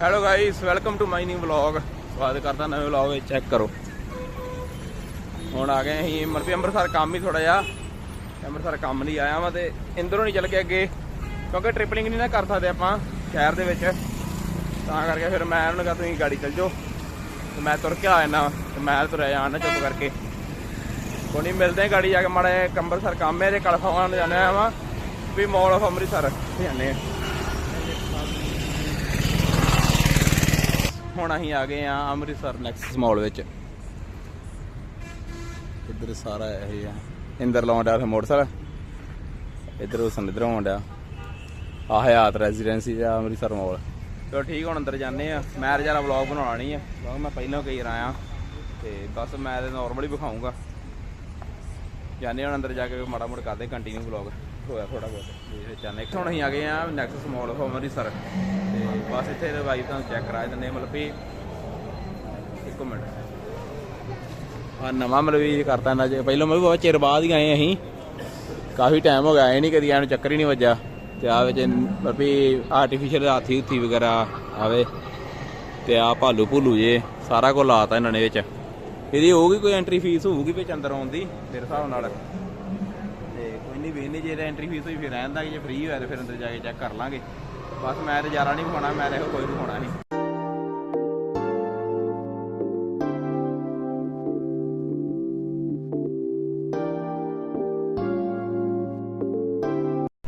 Hello guys welcome to my new vlog ਸਵਾਗਤ ਕਰਦਾ ਨਵੇਂ ਵਲੌਗ ਵਿੱਚ ਚੈੱਕ ਕਰੋ। ਹੁਣ ਆ ਗਏ ਅਸੀਂ ਮਰਪੀ ਅੰਮ੍ਰਿਤਸਰ ਕੰਮ ਹੀ ਥੋੜਾ ਜਿਹਾ। ਅੰਮ੍ਰਿਤਸਰ ਕੰਮ ਲਈ ਆਇਆ ਵਾਂ ਤੇ ਇੰਦਰੋਂ ਨਹੀਂ ਚੱਲ ਕੇ ਅੱਗੇ। ਕਿਉਂਕਿ ਟ੍ਰਿਪਲਿੰਗ ਨਹੀਂ ਨਾ ਕਰ ਸਕਦੇ ਆਪਾਂ ਸ਼ਹਿਰ ਦੇ ਵਿੱਚ। ਤਾਂ ਕਰਕੇ ਫਿਰ ਮੈਂ ਉਹਨਾਂ ਨੂੰ ਕਿਹਾ, ਤੁਸੀਂ ਗਾੜੀ ਚੱਲ ਜਾਓ। ਤੇ ਮੈਂ ਤੁਰ ਕੇ ਆ ਜਾਣਾ ਤੇ ਮੈਂ ਤੁਰਿਆ ਜਾਣਾ ਚੁੱਪ ਕਰਕੇ। ਕੋਈ ਨਹੀਂ ਮਿਲਦੇ ਹਾਂ ਗਾੜੀ ਜਾ ਕੇ ਮਾੜਾ ਅੰਮ੍ਰਿਤਸਰ ਕੰਮ ਹੈ ਤੇ ਕਲਫਾਵਾਂ ਨੂੰ ਜਾਣਾ ਵਾ। ਵੀ ਮਾਲ ਆਫ ਅੰਮ੍ਰਿਤਸਰ ਉੱਥੇ ਜਾਂਦੇ ਆ। ਹੁਣ ਅਸੀਂ ਆ ਗਏ ਆ ਅੰਮ੍ਰਿਤਸਰ ਨੈਕਸਸ ਮਾਲ ਵਿੱਚ। ਇੱਧਰ ਸਾਰਾ ਇਹ ਆ। ਇੰਦਰ ਲਾਉਂਦਾ ਫਿਰ ਮੋਟਰਸਾਈਕਲ। ਇੱਧਰ ਉਹ ਸੰਦਰ ਆਉਂਦਾ ਆ ਹਯਾਤ ਰੈਜ਼ੀਡੈਂਸੀ ਆ ਅੰਮ੍ਰਿਤਸਰ ਮਾਲ ਚਲੋ ਠੀਕ ਹੁਣ ਅੰਦਰ ਜਾਂਦੇ ਆ। ਮੈਂ ਜਰਾ ਵਲੌਗ ਬਣਾਉਣਾ ਨਹੀਂ ਆ। ਵਲੌਗ ਮੈਂ ਪਹਿਲਾਂ ਕਈ ਆਇਆ। ਤੇ ਬਸ ਮੈਂ ਤੇ ਨਾਰਮਲੀ ਵਿਖਾਉਂਗਾ ਜਾਂਦੇ ਹੁਣ ਅੰਦਰ ਜਾ ਕੇ, ਮਾੜਾ ਮੋੜ ਕਰਦੇ ਕੰਟੀਨਿਊ ਵਲੌਗ ਹੋਇਆ ਥੋੜਾ ਬਹੁਤ। ਤੇ ਹੁਣ ਅਸੀਂ ਆ ਗਏ ਆ ਨੈਕਸਸ ਮਾਲ ਆਫ ਅੰਮ੍ਰਿਤਸਰ। ਤੇ ਬਸ ਇੱਥੇ ਰਿਵਾਈਵ ਤੁਹਾਨੂੰ ਚੈੱਕ ਕਰਾ ਦਿੰਦੇ ਮਤਲਬ ਵੀ ਇੱਕ ਮਿੰਟ। ਆ ਨਵਾਂ ਮਤਲਬ ਵੀ ਕਰਤਾ ਨਾ ਜੇ ਪਹਿਲਾਂ ਮੈਂ ਵੀ ਬਹੁਤ ਚਿਰ ਬਾਅਦ ਹੀ ਆਏ ਅਸੀਂ। ਕਾਫੀ ਟਾਈਮ ਹੋ ਗਿਆ, ਆਏ ਨਹੀਂ ਕਦੀ, ਐਨੂੰ ਚੱਕਰ ਹੀ ਨਹੀਂ ਵੱਜਾ ਤੇ ਆ ਵਿੱਚ ਮਤਲਬ ਵੀ ਆਰਟੀਫੀਸ਼ੀਅਲ ਹਾਥੀ ਹੁਥੀ ਵਗੈਰਾ ਆਵੇ। ਤੇ ਆ ਭਾਲੂ ਭੁੱਲੂ ਜੇ, ਸਾਰਾ ਕੁਝ ਲਾਤਾ ਇਹਨਾਂ ਨੇ ਵਿੱਚ। ਇਹਦੀ ਹੋਊਗੀ ਕੋਈ ਐਂਟਰੀ ਫੀਸ ਹੋਊਗੀ ਵਿੱਚ ਅੰਦਰ ਆਉਣ ਦੀ, ਮੇਰੇ ਹਿਸਾਬ ਨਾਲ। ਵੇਖਨੇ, ਜੇ ਐਂਟਰੀ ਫੀਸ ਹੋਈ ਫਿਰ ਰਹਿਣ ਦਾ ਜੇ ਫ੍ਰੀ ਹੋਇਆ ਤੇ ਫਿਰ ਅੰਦਰ ਜਾ ਕੇ ਚੈੱਕ ਕਰ ਲਾਂਗੇ। ਬਸ ਮੈਂ ਤੇ ਜ਼ਿਆਦਾ ਨਹੀਂ ਵਿਖਾਉਣਾ ਮੈਂ ਤੇ ਕੋਈ ਵਿਖਾਉਣਾ ਸੀ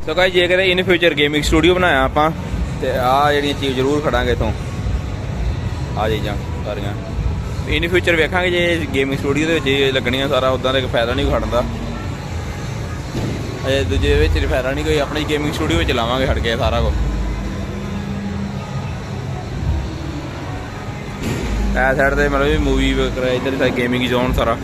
ਸੋ ਗਾਇਸ ਜੇ ਕਦੇ ਇਨ ਫਿਊਚਰ ਗੇਮਿੰਗ ਸਟੂਡੀਓ ਬਣਾਇਆ ਆਪਾਂ, ਤੇ ਆ ਜਿਹੜੀਆਂ ਚੀਜ਼ ਜ਼ਰੂਰ ਖੜਾਂਗੇ ਇਥੋਂ। ਆ ਚੀਜ਼ਾਂ ਸਾਰੀਆਂ। ਇਨ ਫਿਊਚਰ ਵੇਖਾਂਗੇ ਜੇ ਗੇਮਿੰਗ ਸਟੂਡੀਓ ਦੇ ਵਿੱਚ ਲੱਗਣੀਆਂ ਸਾਰਾ ਉਦਾਂ ਦਾ ਫਾਇਦਾ ਨਹੀਂ ਖੜਨ ਦਾ। ਅਜੇ ਦੂਜੇ ਵਿੱਚ ਨਹੀਂ ਨਹੀਂ ਕੋਈ, ਆਪਣੀ ਗੇਮਿੰਗ ਸਟੂਡੀਓ ਵਿੱਚ ਹਟ ਕੇ ਸਾਰਾ ਕੁਝ ਐ ਸਾਈਡ ਤੇ ਮਤਲਬ ਵੀ ਮੂਵੀ ਵਗੈਰਾ ਇੱਧਰ ਸਾਰੀ ਗੇਮਿੰਗ ਜ਼ੋਨ ਸਾਰਾ।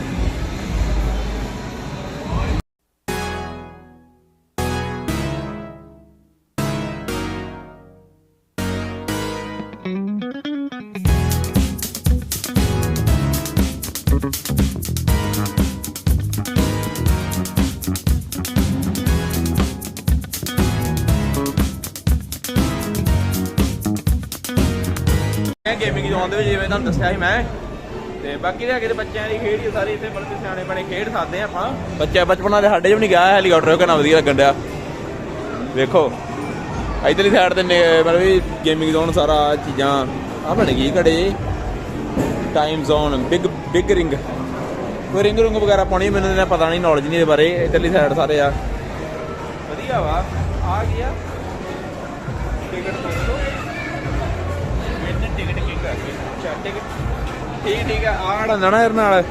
ਇਹ ਗੇਮਿੰਗ ਜ਼ੋਨ ਦੇ ਵਿੱਚ ਜਿਵੇਂ ਤੁਹਾਨੂੰ ਦੱਸਿਆ ਸੀ ਮੈਂ। ਤੇ ਬਾਕੀ ਦੇ ਅੱਗੇ ਬੱਚਿਆਂ ਦੀ ਖੇਡ ਹੀ ਸਾਰੀ, ਇੱਥੇ ਮਤਲਬ ਸਿਆਣੇ ਬਣੇ ਖੇਡ ਸਕਦੇ ਆ ਆਪਾਂ। ਬੱਚੇ ਬਚਪਨਾ ਦੇ ਸਾਡੇ ਵੀ ਨਹੀਂ ਗਿਆ ਹੈਲੀਕਾਪਟਰ ਕਿੰਨਾ ਵਧੀਆ ਲੱਗਣ ਡਿਆ। ਵੇਖੋ, ਇਧਰਲੀ ਸਾਈਡ ਤੇ ਮਤਲਬ ਵੀ ਗੇਮਿੰਗ ਜ਼ੋਨ ਸਾਰਾ ਚੀਜ਼ਾਂ ਆ ਬਣ ਗਈ ਘੜੇ। Time zone big big ring ਕੋਈ ਰਿੰਗ ਰੁੰਗ ਵਗੈਰਾ ਪਾਉਣੀ, ਮੈਨੂੰ ਇਹਨਾਂ ਪਤਾ ਨਹੀਂ ਨੌਲੇਜ ਨਹੀਂ ਇਹਦੇ ਬਾਰੇ, ਇਧਰਲੀ ਸਾਈਡ ਸਾਰੇ ਆ। ਵਧੀਆ ਵਾ, ਆ ਗਿਆ। ਟਿਕਟ ਤੋਂ ਠੀਕ ਠੀਕ ਆ ਆਹ ਹੁੰਦਾ ਨਾ ਇਹਦੇ ਨਾਲ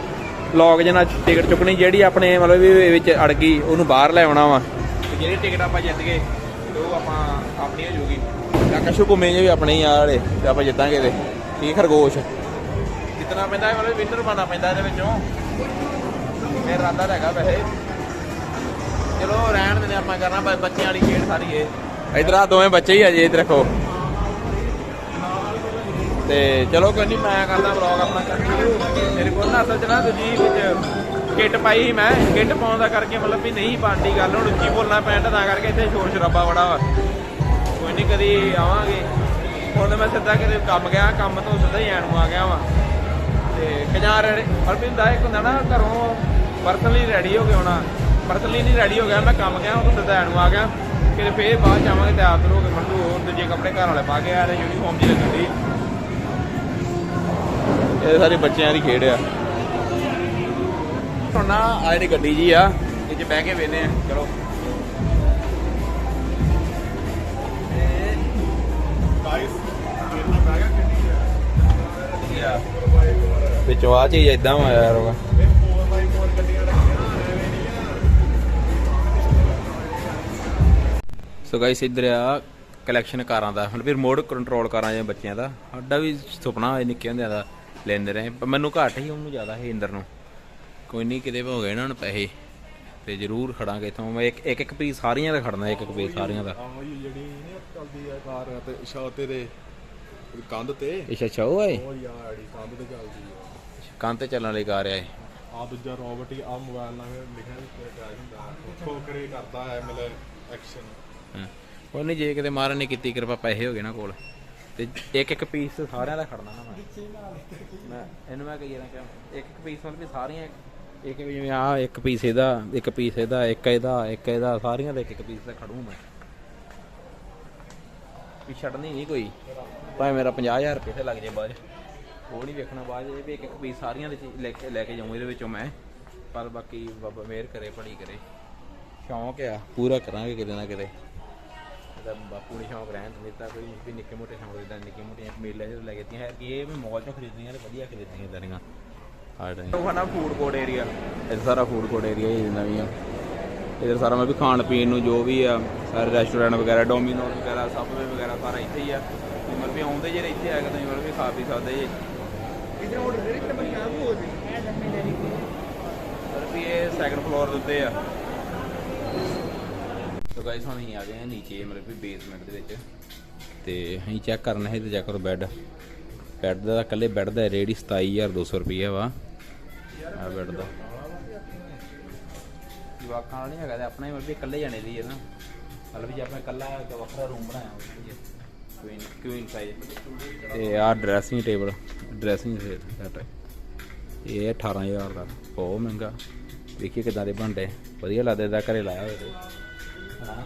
ਲੌਗ ਜਨਾ ਟਿਕਟ ਚੁੱਕਣੀ ਜਿਹੜੀ ਆਪਣੇ ਮਤਲਬ ਵੀ ਵਿੱਚ ਅੜ ਗਈ ਉਹਨੂੰ ਬਾਹਰ ਲੈ ਆਉਣਾ ਵਾ। ਤੇ ਜਿਹੜੀ ਟਿਕਟ ਆਪਾਂ ਜਿੱਤ ਗਏ ਉਹ ਆਪਾਂ ਆਪਣੀ ਹੋ ਜੂਗੀ। ਕਾਕਾ ਸ਼ੁਕੁਮੇ ਜੇ ਵੀ ਆਪਣੇ ਹੀ ਆ ਵਾਲੇ ਤੇ ਆਪਾਂ ਜਿੱਤਾਂਗੇ ਤੇ। ਠੀਕ ਖਰਗੋਸ਼। ਜਿੱਤਣਾ ਪੈਂਦਾ ਹੈ ਮਤਲਬ ਵਿਨਰ ਬਣਨਾ ਪੈਂਦਾ ਇਹਦੇ ਵਿੱਚੋਂ। ਮੇਰਾ ਇਰਾਦਾ ਹੈਗਾ ਵੈਸੇ। ਚਲੋ ਰਹਿਣ ਦਿੰਦੇ ਆਪਾਂ ਕਰਨਾ ਬੱਚਿਆਂ ਵਾਲੀ ਖੇਡ ਸਾਰੀ ਇਹ। ਇਧਰ ਆ ਦੋਵੇਂ ਬੱਚੇ ਹੀ ਆ ਜੀ ਇੱਧਰ ਰੱਖੋ। ਤੇ ਚਲੋ ਕੋਈ ਨਹੀਂ ਮੈਂ ਕਰਦਾ ਵਲੌਗ ਆਪਣਾ। ਕੰਟੀਨਿਊ ਮੇਰੇ ਕੋਲ ਨਾ ਅਸਲ ਚ ਨਾ ਦੂਜੀ ਵਿੱਚ ਕਿੱਟ ਪਾਈ ਸੀ ਮੈਂ। ਕਿੱਟ ਪਾਉਣ ਦਾ ਕਰਕੇ ਮਤਲਬ ਵੀ ਨਹੀਂ ਬਣਦੀ ਗੱਲ, ਹੁਣ ਉੱਚੀ ਬੋਲਣਾ ਪੈਂਦਾ ਤਾਂ ਕਰਕੇ ਇੱਥੇ ਸ਼ੋਰ ਸ਼ਰਾਬਾ ਬੜਾ ਵਾ। ਕੋਈ ਨਹੀਂ ਕਦੀ ਆਵਾਂਗੇ। ਹੁਣ ਮੈਂ ਸਿੱਧਾ ਕਿਤੇ ਕੰਮ ਗਿਆ, ਕੰਮ ਤੋਂ ਸਿੱਧਾ ਹੀ ਆਣ ਨੂੰ ਆ ਗਿਆ ਵਾਂ। ਤੇ ਕਜਾਰ ਅਰਬੀ ਦਾ ਇੱਕ ਹੁੰਦਾ ਨਾ, ਘਰੋਂ ਪਰਸਨਲੀ ਰੈਡੀ ਹੋ ਕੇ ਆਉਣਾ। ਪਰਸਨਲੀ ਨਹੀਂ ਰੈਡੀ ਹੋ ਗਿਆ, ਮੈਂ ਕੰਮ ਗਿਆ ਉਹ ਸਿੱਧਾ ਆਣ ਨੂੰ ਆ ਗਿਆ। ਕਿਤੇ ਫੇਰ ਬਾਅਦ ਚ ਆਵਾਂਗੇ ਤਿਆਰ ਤੁਰ ਹੋ ਕੇ ਮੰਡੂ ਹੋਰ ਦੂਜੇ ਕੱਪੜੇ ਘਰ ਵਾਲੇ ਪਾ ਕੇ ਆ ਰਹੇ ਯੂਨੀਫਾਰਮ ਜੀ ਲੱਗਣ ਦੀ ਇਹ ਸਾਰੀ ਬੱਚਿਆਂ ਦੀ ਖੇਡ ਆ। ਹੁਣ ਨਾ ਆ ਜਿਹੜੀ ਗੱਡੀ ਜੀ ਆ, ਇਹ ਚ ਬਹਿ ਕੇ ਵੇਨੇ ਆ, ਚਲੋ। ਵਿੱਚੋਂ ਆ ਚੀਜ਼ ਇਦਾਂ ਹੋਇਆ ਯਾਰ ਉਹ। ਸੋ ਗਾਇਸ ਇੱਧਰ ਆ ਕਲੈਕਸ਼ਨ ਕਾਰਾਂ ਦਾ। ਮਤਲਬ ਰਿਮੋਟ ਕੰਟਰੋਲ ਕਾਰਾਂ ਜਾਂ ਬੱਚਿਆਂ ਦਾ। ਸਾਡਾ ਵੀ ਸੁਪਨਾ ਹੋਇਆ ਨਿੱਕੇ ਹੁੰਦਿਆਂ ਦਾ। ਲੈਂਦੇ ਰਹੇ। ਪਰ ਮੈਨੂੰ ਘੱਟ ਹੀ ਉਹਨੂੰ ਜ਼ਿਆਦਾ ਹੈ ਇੰਦਰ ਨੂੰ। ਕੋਈ ਨਹੀਂ ਕਿਤੇ ਹੋ ਗਏ ਇਹਨਾਂ ਨੂੰ ਪੈਸੇ। ਤੇ ਜ਼ਰੂਰ ਖੜਾਂਗੇ ਇਥੋਂ। ਮੈਂ ਇੱਕ ਇੱਕ ਇੱਕ ਪੀਸ ਸਾਰੀਆਂ ਦਾ ਖੜਨਾ ਇੱਕ ਇੱਕ ਪੀਸ ਸਾਰੀਆਂ ਦਾ। ਆਹ ਜੀ ਜਿਹੜੀ ਨਹੀਂ ਚੱਲਦੀ ਆ ਕਾਰ ਤੇ ਸ਼ਾ ਤੇਰੇ ਕੰਧ ਤੇ। ਅੱਛਾ ਅੱਛਾ ਉਹ ਹੈ ਉਹ ਯਾਰ ਜਿਹੜੀ ਕੰਧ ਤੇ ਚੱਲਦੀ ਆ। ਕੰਨ ਤੇ ਚੱਲਣ ਲਈ ਕਾਰ ਆ ਇਹ। ਆ ਦੂਜਾ ਰੋਬਟ ਹੀ ਆ ਮੋਬਾਈਲ ਨਾਲ ਲਿਖਿਆ ਟੈਗ ਹੁੰਦਾ। ਠੋਕਰੇ ਕਰਦਾ ਹੈ ਮਤਲਬ ਐਕਸ਼ਨ ਹਾਂ। ਕੋਈ ਨਹੀਂ ਜੇ ਕਿਤੇ ਮਹਾਰਾਜ ਨੇ ਕੀਤੀ ਕਿਰਪਾ ਪੈਸੇ ਹੋ ਗਏ ਨਾ ਕੋਲ। ਤੇ ਇੱਕ ਇੱਕ ਪੀਸ ਸਾਰਿਆਂ ਦਾ ਖੜਨਾ ਨਾ ਮੈਂ। ਮੈਂ ਇਹਨੂੰ ਮੈਂ ਕਹੀ ਜਾਣਾ ਕਿ ਇੱਕ ਇੱਕ ਪੀਸ ਮਤਲਬ ਵੀ ਸਾਰੀਆਂ ਇੱਕ ਜਿਵੇਂ ਆ ਇੱਕ ਪੀਸ ਇਹਦਾ ਇੱਕ ਪੀਸ ਇਹਦਾ ਇੱਕ ਇਹਦਾ ਇੱਕ ਇਹਦਾ ਸਾਰੀਆਂ ਦਾ ਇੱਕ ਇੱਕ ਪੀਸ ਦਾ ਖੜੂ ਮੈਂ। ਵੀ ਛੱਡਣੀ ਨਹੀਂ ਕੋਈ। ਭਾਵੇਂ ਮੇਰਾ 50000 ਰੁਪਏ ਤੇ ਲੱਗ ਜੇ ਬਾਅਦ 'ਚ। ਉਹ ਨਹੀਂ ਵੇਖਣਾ ਬਾਅਦ 'ਚ, ਇਹ ਵੀ ਇੱਕ ਇੱਕ ਪੀਸ ਸਾਰੀਆਂ ਦੇ ਲੈ ਕੇ ਲੈ ਕੇ ਜਾਊਂ ਇਹਦੇ ਵਿੱਚੋਂ ਮੈਂ। ਪਰ ਬਾਕੀ ਬਾਬਾ ਮਿਹਰ ਕਰੇ ਭਲੀ ਕਰੇ। ਸ਼ੌਂਕ ਆ ਪੂਰਾ ਕਰਾਂਗੇ ਕਿਤੇ ਨਾ ਕਿਤੇ। ਇਹਦਾ ਬਾਪੂ ਨੇ ਸ਼ੌਂਕ ਰਹਿਣ ਨਹੀਂ ਤਾਂ ਕੋਈ ਵੀ ਨਿੱਕੇ ਮੋਟੇ ਸ਼ੌਂਕ ਇਦਾਂ ਨਿੱਕੇ ਮੋਟੀਆਂ ਮੇਲੇ ਚ ਲੈ ਕੇ ਦਿੱਤੀਆਂ। ਹੈ ਕਿ ਇਹ ਵੀ ਮਾਲ ਚੋਂ ਖਰੀਦਣੀਆਂ ਤੇ ਵਧੀਆ ਖਰੀਦਣੀਆਂ ਦਰੀਆਂ ਆੜਾਂ ਉਹ ਨਾ ਫੂਡ ਕੋਰਟ ਏਰੀਆ ਇਹ ਸਾਰਾ ਫੂਡ ਕੋਰਟ ਏਰੀਆ ਹੀ ਨਵੀਆਂ ਇਧਰ ਸਾਰਾ ਮੈਂ ਵੀ ਖਾਣ ਪੀਣ ਨੂੰ ਜੋ ਵੀ ਆ ਸਾਰੇ ਰੈਸਟੋਰੈਂਟ ਵਗੈਰਾ ਡੋਮੀਨੋਜ਼ ਵਗੈਰਾ ਸਬਵੇ ਵਗੈਰਾ ਸਾਰਾ ਇੱਥੇ ਹੀ ਆ। ਤੁਸੀਂ ਮਤਲਬ ਵੀ ਆਉਂਦੇ ਜੇ ਇੱਥੇ ਆ ਕੇ ਤੁਸੀਂ ਮਤਲਬ ਵੀ ਖਾ ਪੀ ਸਕਦੇ ਜੇ। ਇਧਰ ਆਰਡਰ ਦੇ ਰਿਕਟ ਬਣੀ ਆ ਉਹ ਮਤਲਬ ਵੀ ਇਹ ਸੈਕੰਡ ਫਲੋਰ ਦੇ ਉੱਤੇ ਆ। ਸੋ ਗਾਇਸ ਹੁਣ ਅਸੀਂ ਆ ਗਏ ਆ ਨੀਚੇ, ਮਤਲਬ ਵੀ ਬੇਸਮੈਂਟ ਦੇ ਵਿੱਚ। ਤੇ ਅਸੀਂ ਚੈੱਕ ਕਰਨਾ ਹੈ ਤੇ ਚੈੱਕ ਕਰੋ ਬੈੱਡ ਬੈੱਡ ਦਾ ਇਕੱਲੇ ਬੈੱਡ ਦਾ ਰੇਟ ਹੀ 27200 ਰੁਪਈਆ ਵਾ। ਆ ਬੈੱਡ ਦਾ। ਜਵਾਕਾਂ ਵਾਲਾ ਨਹੀਂ ਹੈਗਾ ਤੇ ਆਪਣਾ ਹੀ, ਮਤਲਬ ਇਕੱਲੇ ਜਾਣੇ ਦੀ ਹੈ ਨਾ। ਮਤਲਬ ਜੇ ਆਪਾਂ ਇਕੱਲਾ ਇੱਕ ਵੱਖਰਾ ਰੂਮ ਬਣਾਇਆ ਹੋਵੇ ਕੁਈਨ ਕੁਈਨ ਸਾਈਜ਼ ਤੇ ਆ ਡਰੈਸਿੰਗ ਟੇਬਲ ਡਰੈਸਿੰਗ ਸੈਟ ਇਹ 18000 ਦਾ। ਬਹੁਤ ਮਹਿੰਗਾ। ਦੇਖੀਏ ਕਿਦਾਂ ਦੇ ਬਣਦੇ। ਵਧੀਆ ਲੱਗਦਾ, ਇਹਦਾ ਘਰੇ ਲਾਇਆ ਹੋਵੇ ਹਾਂ।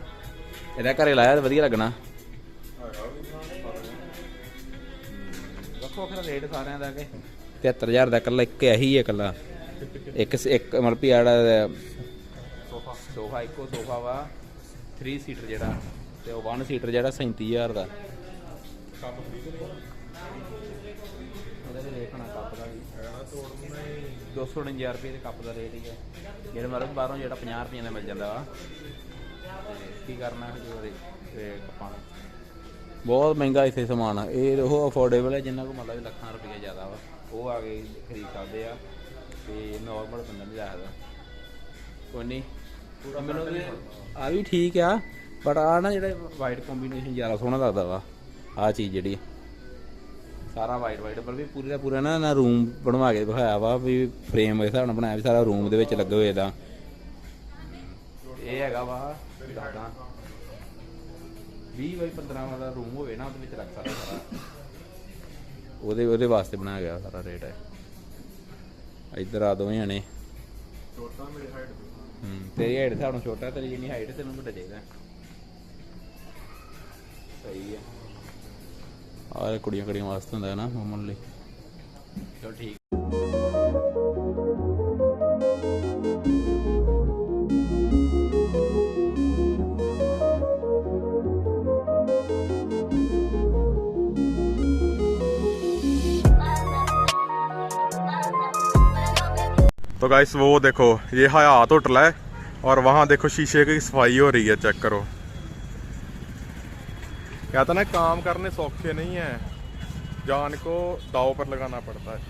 ਇਹਦਾ ਘਰੇ ਲਾਇਆ ਤਾਂ ਵਧੀਆ ਲੱਗਣਾ। ਵੱਖੋ ਵੱਖਰਾ ਰੇਟ ਸਾਰਿਆਂ ਦਾ ਕਿ 73000 ਦਾ ਇਕੱਲਾ ਇੱਕ ਇਹੀ ਹੈ ਇਕੱਲਾ। ਇੱਕ ਇੱਕ ਮਤਲਬ ਵੀ ਜਿਹੜਾ ਸੋਫਾ ਸੋਫਾ ਇੱਕੋ ਸੋਫਾ ਵਾ 3 ਸੀਟਰ ਜਿਹੜਾ ਤੇ ਉਹ 1 ਸੀਟਰ ਜਿਹੜਾ 37000 ਦਾ। ਉਹਦਾ ਵੀ ਰੇਟ ਹੋਣਾ ਕੱਪ ਦਾ ਵੀ। 249 ਰੁਪਏ ਦੇ ਕੱਪ ਦਾ ਰੇਟ ਹੀ ਹੈ। ਜਿਹੜੇ ਮਤਲਬ ਬਾਹਰੋਂ ਜਿਹੜਾ 50 ਰੁਪਏ ਦਾ ਮਿਲ ਜਾਂਦਾ ਵਾ। ਤੇ ਕੀ ਕਰਨਾ ਫਿਰ ਉਹਦੇ ਤੇ ਦਾ ਬਹੁਤ ਮਹਿੰਗਾ ਇੱਥੇ ਸਮਾਨ ਆ। ਇਹ ਉਹ ਅਫੋਰਡੇਬਲ ਹੈ ਜਿੰਨਾ ਕੋ ਮਤਲਬ ਲੱਖਾਂ ਰੁਪਏ ਜ਼ਿਆਦਾ ਵਾ। ਉਹ ਆ ਕੇ ਖਰੀਦ ਸਕਦੇ ਆ ਤੇ ਨਾਰਮਲ ਬੰਦਾ ਨਹੀਂ ਜਾ ਸਕਦਾ ਕੋਈ ਨਹੀਂ ਪੂਰਾ ਮੈਨੂੰ ਵੀ ਆ ਵੀ ਠੀਕ ਆ ਬਟ ਆ ਨਾ ਜਿਹੜਾ ਵਾਈਟ ਕੰਬੀਨੇਸ਼ਨ ਜ਼ਿਆਦਾ ਸੋਹਣਾ ਲੱਗਦਾ ਵਾ ਆ ਚੀਜ਼ ਜਿਹੜੀ ਸਾਰਾ ਵਾਈਟ ਵਾਈਟ ਪਰ ਵੀ ਪੂਰੇ ਦਾ ਪੂਰਾ ਨਾ ਨਾ ਰੂਮ ਬਣਵਾ ਕੇ ਦਿਖਾਇਆ ਵਾ ਵੀ ਫਰੇਮ ਇਸ ਹਿਸਾਬ ਨਾਲ ਬਣਾਇਆ ਵੀ ਸਾਰਾ ਰੂਮ ਦੇ ਵਿੱਚ ਲੱਗੇ ਹੋਏ ਦਾ। ਇਹ ਹੈਗਾ ਵਾ ਦੱਸਦਾ। 20 ਬਾਈ 15 ਵਾਲਾ ਰੂਮ ਹੋਵੇ ਨਾ ਉਹਦੇ ਵਿੱਚ ਰੱਖ ਸਕਦਾ ਸਾਰਾ। ਉਹਦੇ ਉਹਦੇ ਵਾਸਤੇ ਬਣਾਇਆ ਗਿਆ ਸਾਰਾ ਰੇਟ ਹੈ। ਇੱਧਰ ਆ ਦੋਵੇਂ ਜਣੇ। ਛੋਟਾ ਮੇਰੀ ਹਾਈਟ ਹੂੰ ਤੇਰੀ ਹਾਈਟ ਤੁਹਾਨੂੰ ਛੋਟਾ ਤੇਰੀ ਜਿੰਨੀ ਹਾਈਟ ਤੈਨੂੰ ਵੱਡਾ ਚਾਹੀਦਾ ਸਹੀ ਹੈ। ਆਹ ਕੁੜੀਆਂ ਕੁੜੀਆਂ ਵਾਸਤੇ ਹੁੰਦਾ ਹੈ ਨਾ ਮਾਮੂਨ ਲਈ। ਚਲੋ ਠੀਕ। तो गाइस वो देखो ये हयात होटल है और वहाँ देखो शीशे की सफ़ाई हो रही है चेक करो। कहता ना काम करने सौखे नहीं है जान को दाव पर लगाना पड़ता है।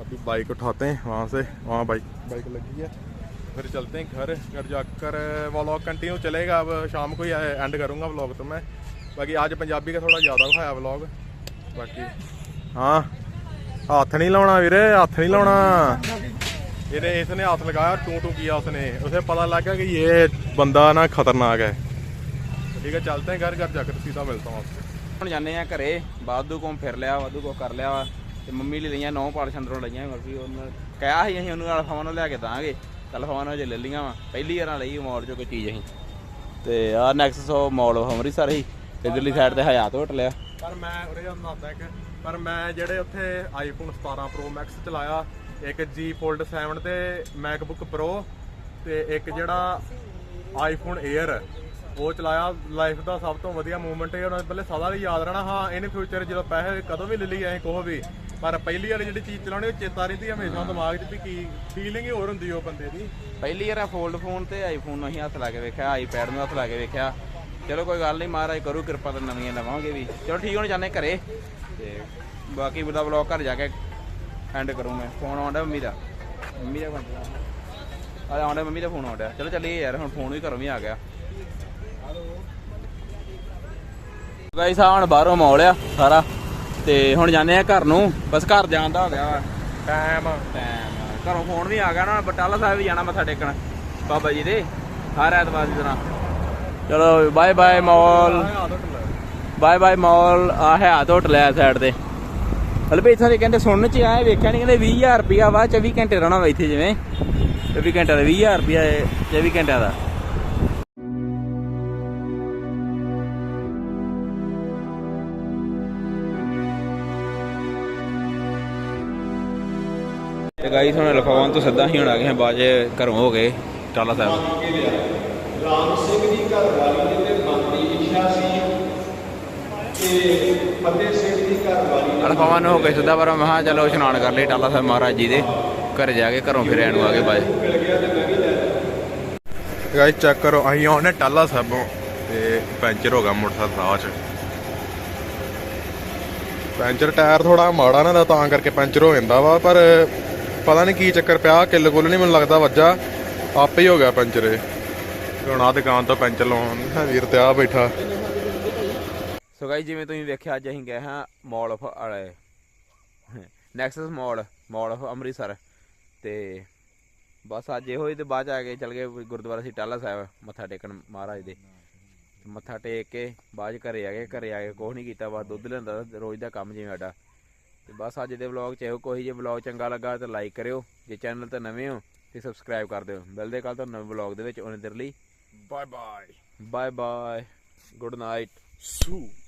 अभी बाइक उठाते हैं वहाँ से। वहाँ बाइक बाइक लगी है। फिर चलते हैं घर। घर जाकर व्लॉग कंटिन्यू चलेगा। अब शाम को ही एंड करूँगा व्लॉग तो मैं। बाकी आज पंजाबी का थोड़ा ज़्यादा खाया व्लॉग बाकी हाँ। हथ नहीं लाना वीरे हथ नहीं लाना ਇਹਨੇ ਇਸਨੇ ਹੱਥ ਲਗਾਇਆ ਟੂ ਟੂ किया उसने उसे पता लग गया कि ये बंदा ना खतरनाक है ठीक है चलते हैं घर घर जाकर सीधा मिलता हूँ आपसे ਹੁਣ ਜਾਂਦੇ ਆ ਘਰੇ ਵਾਧੂ ਘੁੰਮ ਫਿਰ ਲਿਆ ਵਾਧੂ ਕੋ ਕਰ ਲਿਆ ਵਾ ਤੇ ਮੰਮੀ ਲਈ ਲਈਆਂ ਨੌ ਪਾਲਸ਼ ਅੰਦਰੋਂ ਲਈਆਂ ਮਰਜ਼ੀ ਉਹਨੇ ਕਿਹਾ ਸੀ ਅਸੀਂ ਉਹਨੂੰ ਅਲਫਾ ਨੂੰ ਲਿਆ ਕੇ ਦਾਂਗੇ ਅਲਫਾ ਜੇ ਲੈ ਲਈਆਂ ਵਾ ਪਹਿਲੀ ਵਾਰ ਲਈ ਮਾਲ ਚੋਂ ਕੋਈ ਚੀਜ਼ ਅਸੀਂ ਤੇ ਆ next so mall of Amritsar ਹੀ ਇਧਰਲੀ ਸਾਈਡ ਤੇ ਹਯਾਤ ਹੋਟਲ ਆ ਪਰ ਮੈਂ ਉਰੇ ਦੱਸਦਾ ਇੱਕ ਪਰ ਮੈਂ ਜਿਹੜੇ ਉੱਥੇ ਆਈਫੋਨ 17 Pro Max ਚਲਾਇਆ ਇੱਕ G Fold 7 ਤੇ MacBook Pro ਤੇ ਇੱਕ ਜਿਹੜਾ ਆਈਫੋਨ Air ਉਹ ਚਲਾਇਆ ਲਾਈਫ ਦਾ ਸਭ ਤੋਂ ਵਧੀਆ ਮੂਵਮੈਂਟ ਹੈ ਉਹਨਾਂ ਪਹਿਲੇ ਸਦਾ ਲਈ ਯਾਦ ਰਹਿਣਾ। ਹਾਂ ਇਹਨੇ ਫਿਊਚਰ ਜਦੋਂ ਪੈਸੇ ਕਦੋਂ ਵੀ ਲੈ ਲਈ ਐ ਕੋਹ ਵੀ। ਪਰ ਪਹਿਲੀ ਵਾਲੀ ਜਿਹੜੀ ਚੀਜ਼ ਚਲਾਉਣੀ, ਉਹ ਚੇਤਾ ਰਹਿੰਦੀ ਹੈ ਹਮੇਸ਼ਾ ਦਿਮਾਗ 'ਚ ਵੀ ਕੀ ਫੀਲਿੰਗ ਹੀ ਹੋਰ ਹੁੰਦੀ ਉਹ ਬੰਦੇ ਦੀ। ਪਹਿਲੀ ਵਾਰ ਫੋਲਡ ਫੋਨ ਤੇ ਆਈਫੋਨ ਨੂੰ ਅਸੀਂ ਹੱਥ ਲਾ ਕੇ ਵੇਖਿਆ ਆਈਪੈਡ ਨੂੰ ਹੱਥ ਲਾ ਕੇ ਵੇਖਿਆ। ਚਲੋ ਕੋਈ ਗੱਲ ਨਹੀਂ, ਮਹਾਰਾਜ ਕਰੂ ਕਿਰਪਾ ਤਾਂ ਨਵੀਆਂ ਲਵਾਂਗੇ ਵੀ। ਚਲੋ ਠੀਕ ਹੁਣ ਜਾਂਦੇ ਘਰੇ। ਤੇ ਬਾਕੀ ਉਹਦਾ ਵਲੌਗ ਘਰ ਜਾ ਕੇ ਐਂਡ ਕਰੂੰ ਮੈਂ। ਫੋਨ ਆਉਂਦਾ ਮੰਮੀ ਦਾ। ਮੰਮੀ ਦਾ ਫੋਨ ਆ ਆਉਂਦਾ ਮੰਮੀ ਦਾ ਫੋਨ ਆਉਂਦਾ। ਚਲੋ ਚੱਲੀਏ ਯਾਰ ਹੁਣ ਫੋਨ ਵੀ ਘਰੋਂ ਵੀ ਆ ਗਿਆ। ਗਾਈਸ ਆ ਹੁਣ ਬਾਹਰੋਂ ਮੌਲ ਆ ਸਾਰਾ। ਤੇ ਹੁਣ ਜਾਂਦੇ ਆ ਘਰ ਨੂੰ। ਬਸ ਘਰ ਜਾਣ ਦਾ ਹੋ ਗਿਆ। ਟਾਈਮ ਟਾਈਮ ਘਰੋਂ ਫੋਨ ਵੀ ਆ ਗਿਆ ਨਾ। ਬਟਾਲਾ ਸਾਹਿਬ ਵੀ ਜਾਣਾ ਮੱਥਾ ਟੇਕਣ। ਬਾਬਾ ਜੀ ਦੇ। ਹਰ ਐਤਵਾਰ ਦੀ ਤਰ੍ਹਾਂ। ਚਲੋ bye bye mall bye bye mall ਆ ਹੈ ਆਦ ਹੋਟਲ ਹੈ ਸਾਈਡ ਤੇ। ਹਲ ਵੀ ਇੱਥੋਂ ਦੇ ਕਹਿੰਦੇ ਸੁਣਨ ਚ ਆਏ, ਵੇਖਿਆ ਨਹੀਂ ਕਹਿੰਦੇ 20000 ਰੁਪਿਆ ਵਾ 24 ਘੰਟੇ ਰਹਿਣਾ ਵਾ ਇੱਥੇ ਜਿਵੇਂ। 24 ਘੰਟੇ ਦਾ 20000 ਰੁਪਿਆ 24 ਘੰਟਿਆਂ ਦਾ। ਤੇ ਗਾਈਸ ਹੁਣ ਲਖਵਾਉਣ ਤੋਂ ਸਿੱਧਾ ਹੀ ਹੁਣ ਆ ਗਏ ਹਾਂ ਬਾਜੇ ਘਰੋਂ ਹੋ ਗਏ, ਟਾਲਾ ਸਾਹਿਬ। ਰਾਮ ਸਿੰਘ ਦੀ ਘਰ ਵਾਲੀ ਤੇ ਮਨ ਇੱਛਾ ਸੀ ਤੇ ਫਤਿਹ ਸਿੰਘ ਦੀ ਘਰ ਵਾਲੀ ਲਖਵਾਉਣ ਨੂੰ ਹੋ ਗਏ ਸਿੱਧਾ ਪਰ ਮੈਂ ਕਿਹਾ ਚਲੋ ਇਸ਼ਨਾਨ ਕਰ ਲਈ ਟਾਲਾ ਸਾਹਿਬ ਮਹਾਰਾਜ ਜੀ ਦੇ ਘਰ ਜਾ ਕੇ ਘਰੋਂ ਫਿਰ ਆਣ ਨੂੰ ਆ ਗਏ ਬਾਜੇ ਗਾਇਸ ਚੈੱਕ ਕਰੋ ਅਸੀਂ ਆਉਣੇ ਟਾਲਾ ਸਾਹਿਬੋਂ ਤੇ ਪੈਂਚਰ ਹੋ ਗਿਆ ਮੋਟਰਸਾਈਕਲ ਰਾਹ 'ਚ। ਪੈਂਚਰ ਟਾਇਰ ਥੋੜਾ ਮਾੜਾ ਨਾ ਦਾ ਤਾਂ ਕਰਕੇ ਪੈਂਚਰ ਹੋ ਜਾਂਦਾ ਵਾ ਪਰ ਪਤਾ ਨਹੀਂ ਕੀ ਚੱਕਰ ਪਿਆ ਕਿੱਲ ਕੁੱਲ ਨਹੀਂ ਮੈਨੂੰ ਲੱਗਦਾ ਵੱਜਾ। ਆਪੇ ਹੀ ਹੋ ਗਿਆ ਪੈਂਚਰ ਇਹ। ਹੁਣ ਆ ਦੁਕਾਨ ਤੋਂ ਪੈਂਚਰ ਲਾਉਣ ਵੀਰ ਤੇ ਆ ਬੈਠਾ। ਸੋ ਗਾਈ ਜਿਵੇਂ ਤੁਸੀਂ ਵੇਖਿਆ ਅੱਜ ਅਸੀਂ ਗਏ ਹਾਂ ਮਾਲ ਆਫ ਵਾਲੇ। Nexus mall mall of Amritsar. ਤੇ ਬਸ ਅੱਜ ਇਹੋ ਹੀ ਤੇ ਬਾਅਦ ਆ ਕੇ ਚਲ ਗਏ ਗੁਰਦੁਆਰਾ ਸੀ ਟਾਲਾ ਸਾਹਿਬ ਮੱਥਾ ਟੇਕਣ ਮਹਾਰਾਜ ਦੇ। ਮੱਥਾ ਟੇਕ ਕੇ ਬਾਅਦ ਘਰੇ ਆ ਗਏ ਘਰੇ ਆ ਕੇ ਕੁਛ ਨਹੀਂ ਕੀਤਾ ਬਸ ਦੁੱਧ ਲੈਂਦਾ ਰੋਜ਼ ਦਾ ਕੰਮ ਜਿਵੇਂ ਸਾਡਾ। ਤੇ ਬਸ ਅੱਜ ਦੇ ਵਲੌਗ ਚ ਇਹੋ ਕੋਈ ਜੇ ਵਲੌਗ ਚੰਗਾ ਲੱਗਾ ਤਾਂ ਲਾਈਕ ਕਰਿਓ ਜੇ ਚੈਨਲ ਤੇ ਨਵੇਂ ਹੋ ਤੇ ਸਬਸਕ੍ਰਾਈਬ ਕਰ ਦਿਓ। ਮਿਲਦੇ ਕੱਲ ਤੋਂ ਨਵੇਂ ਵਲੌਗ ਦੇ ਵਿੱਚ ਉਹਨੇ ਦਰ ਲਈ। Bye bye bye bye good night ਸੂ